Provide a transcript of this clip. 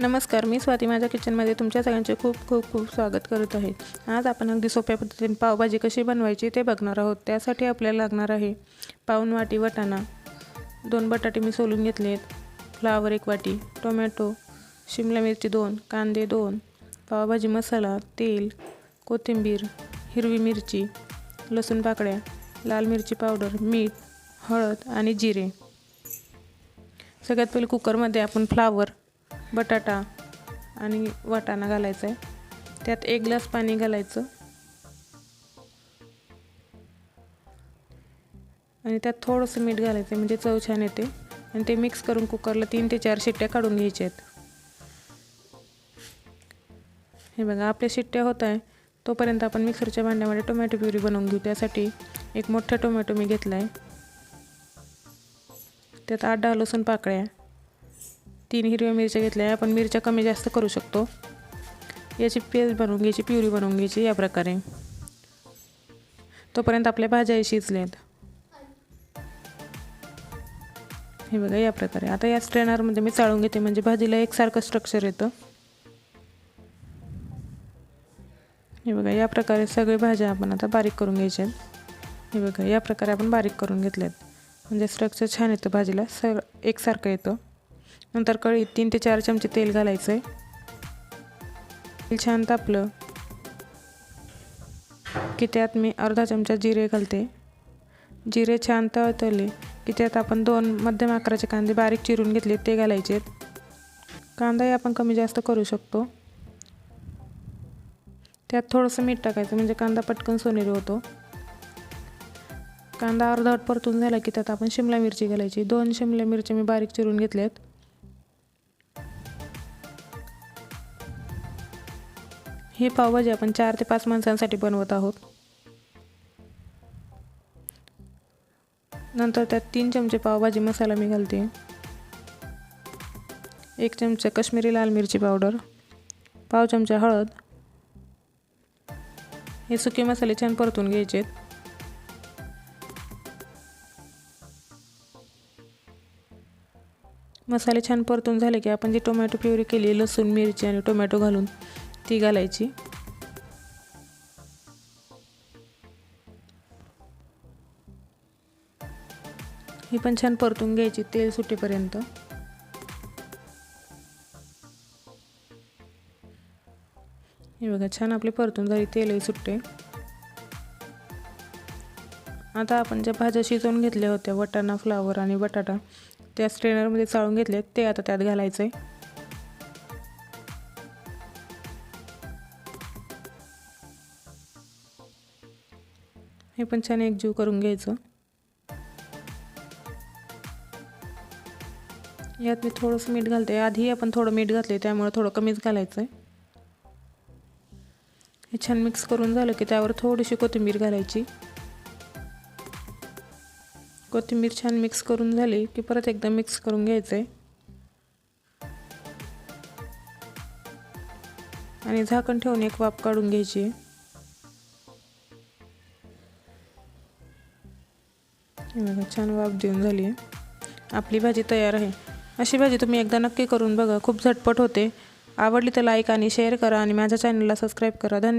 नमस्कार मी स्वाती माझ्या किचनमध्ये तुमच्या सगळ्यांचे खूप खूप खूप स्वागत करत आहे. आज आपण अगदी सोप्या पद्धतीने पावभाजी कशी बनवायची ते बघणार आहोत. त्यासाठी आपल्याला लागणार आहे पाऊन वाटी वाटाणा दोन बटाटे मी सोलून घेतले आहेत फ्लावर एक वाटी टोमॅटो शिमला मिरची दोन कांदे दोन पावभाजी मसाला तेल कोथिंबीर हिरवी मिरची लसूण पाकळ्या लाल मिरची पावडर मीठ हळद आणि जिरे. सगळ्यात पहिले कुकरमध्ये आपण फ्लावर बटाटा आणि वाटाणा घालायचा आहे. त्यात एक ग्लास पाणी घालायचं. आणि त्यात थोडंसं मीठ घालायचं आहे म्हणजे चव छान येते. आणि ते मिक्स करून कुकरला तीन ते चार शिट्ट्या काढून घ्यायच्या आहेत. हे बघा आपल्या शिट्ट्या होत आहे. तोपर्यंत आपण मिक्सरच्या भांड्यामध्ये टोमॅटो प्युरी बनवून घेऊ. त्यासाठी एक मोठा टोमॅटो मी घेतला आहे. त्यात आठ दहा लसूण पाकळ्या. तीन हिरव्या मिरच्या घेतल्या आपण मिरच्या कमी जास्त करू शकतो. याची पेस्ट बनवून घ्यायची प्युरी बनवून घ्यायची या प्रकारे. तोपर्यंत आपल्या भाज्याही शिजल्यात. हे बघा या प्रकारे. आता या स्ट्रेनरमध्ये मी चाळून घेते म्हणजे भाजीला एकसारखं स्ट्रक्चर येतं. हे बघा या प्रकारे सगळे भाज्या आपण आता बारीक करून घ्यायच्या आहेत. हे बघा या प्रकारे आपण बारीक करून घेतल्यात. म्हणजे स्ट्रक्चर छान येतं भाजीला सर एकसारखं येतं. नंतर कळीत तीन ते चार चमचे तेल घालायचं आहे तेल छान तापलं. की त्यात मी अर्धा चमचा जिरे घालते. जिरे छान तळतळले की त्यात आपण दोन मध्यम आकाराचे कांदे बारीक चिरून घेतले ते घालायचे. कांदाही आपण कमी जास्त करू शकतो. त्यात थोडंसं मीठ टाकायचं म्हणजे कांदा पटकन सोनेरी होतो. कांदा अर्धवट परतून झाला की त्यात आपण शिमला मिरची घालायची. दोन शिमला मिरची मी बारीक चिरून घेतल्यात. ही पावभाजी आपण चार ते पाच माणसांसाठी बनवत आहोत. नंतर त्यात तीन चमचे पावभाजी मसाला मी घालते. एक चमचा कश्मीरी लाल मिरची पावडर पाव चमचा हळद. हे सुके मसाले छान परतून घ्यायचे मसाले छान परतून झाले की आपण जी टोमॅटो प्युरी केली लसूण मिरची आणि टोमॅटो घालून ती घालायची. ही पण छान परतून घ्यायची तेल सुटेपर्यंत. हे बघा छान आपले परतून झाली तेलही सुटते. आता आपण ज्या भाज्या शिजवून घेतल्या होत्या वटाणा फ्लावर आणि बटाटा त्या स्ट्रेनरमध्ये चाळून घेतले ते आता त्यात घालायचं आहे हे पण छान एकजीव करून घ्यायचं. यात मी थोडंसं मीठ घालते. आधी आपण थोडं मीठ घातले त्यामुळे थोडं कमीच घालायचं आहे हे छान मिक्स करून झालं की त्यावर थोडीशी कोथिंबीर घालायची. कोथिंबीर छान मिक्स करून झाली की परत एकदा मिक्स करून घ्यायचं आहे आणि झाकण ठेवून एक वाफ काढून घ्यायची. आहे छान वाफ देऊन झाली आहे. आपली भाजी तयार आहे. अशी भाजी तुम्ही एकदा नक्की करून बघा. खूप झटपट होते. आवडली तर लाईक आणि शेअर करा आणि माझ्या चॅनलला सबस्क्राईब करा. धन्यवाद.